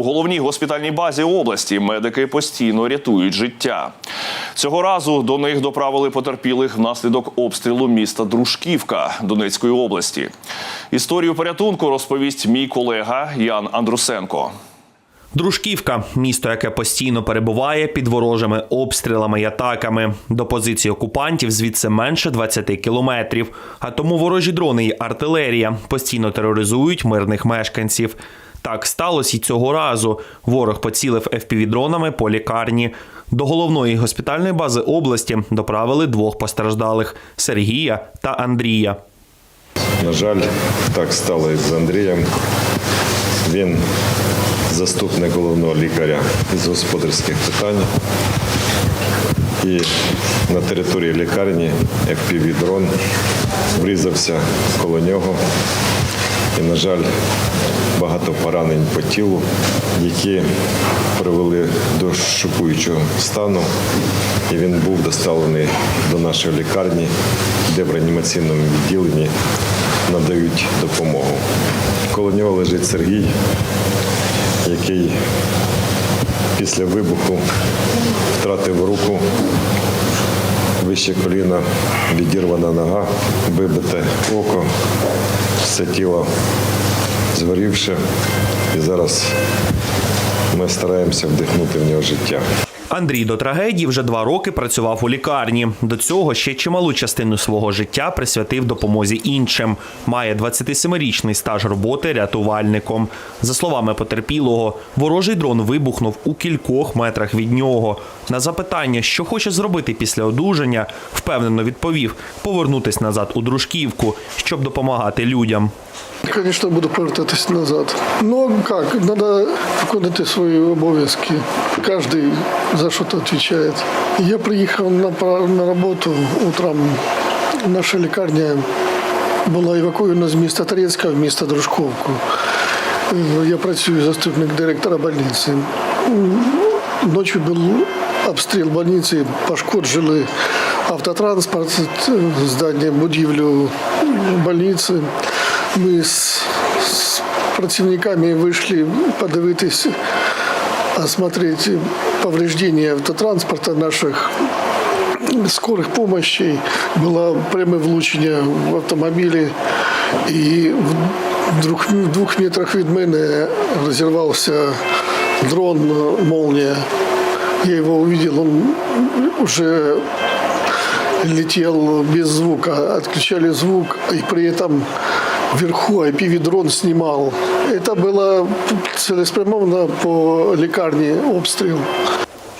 У головній госпітальній базі області медики постійно рятують життя. Цього разу до них доправили потерпілих внаслідок обстрілу міста Дружківка Донецької області. Історію порятунку розповість мій колега Ян Андрусенко. Дружківка місто, яке постійно перебуває під ворожими обстрілами й атаками. До позиції окупантів звідси менше 20 кілометрів. А тому ворожі дрони й артилерія постійно тероризують мирних мешканців. Так сталося й цього разу. Ворог поцілив FPV-дронами по лікарні. До головної госпітальної бази області доправили двох постраждалих Сергія та Андрія. На жаль, так стало і з Андрієм. Він заступник головного лікаря із господарських питань. І на території лікарні FPV-дрон врізався коло нього. І, на жаль, багато поранень по тілу, які привели до шокуючого стану. І він був доставлений до нашої лікарні, де в реанімаційному відділенні надають допомогу. Коло нього лежить Сергій, який після вибуху втратив руку, вище коліна, відірвана нога, вибите око, все тіло згорівше. І зараз ми стараємося вдихнути в нього життя. Андрій до трагедії вже два роки працював у лікарні. До цього ще чималу частину свого життя присвятив допомозі іншим. Має 27-річний стаж роботи рятувальником. За словами потерпілого, ворожий дрон вибухнув у кількох метрах від нього. На запитання, що хоче зробити після одужання, впевнено відповів повернутись назад у дружківку, щоб допомагати людям. Звісно, буду повертатись назад. Ну як, треба виконати свої обов'язки. Кожен за щось відповідає. Я приїхав на, пра- на роботу утром. Наша лікарня була евакуйована з міста Торецька в місто Дружковку. Е, Я працюю заступник директора больниці. Ночі був обстріл больниці, пошкоджили автотранспорт, е, здання, будівлю больниці. Ми з, з працівниками вийшли подивитися, осмотреть повреждения автотранспорта наших скорих помощей. Було пряме влучення в автомобілі. І в двох, в двох метрах від мене розірвався дрон «Молния». Я его увидел, он уже летел без звука, отключали звук, и при этом вверху IPV-дрон снимал. Это было целеспрямовано по лекарне обстрел.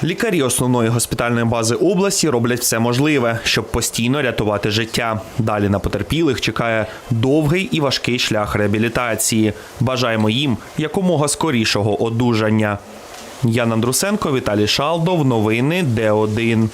Лікарі основної госпітальної бази області роблять все можливе, щоб постійно рятувати життя. Далі на потерпілих чекає довгий і важкий шлях реабілітації. Бажаємо їм якомога скорішого одужання. Ян Андрусенко, Віталій Шалдов. Новини Д1.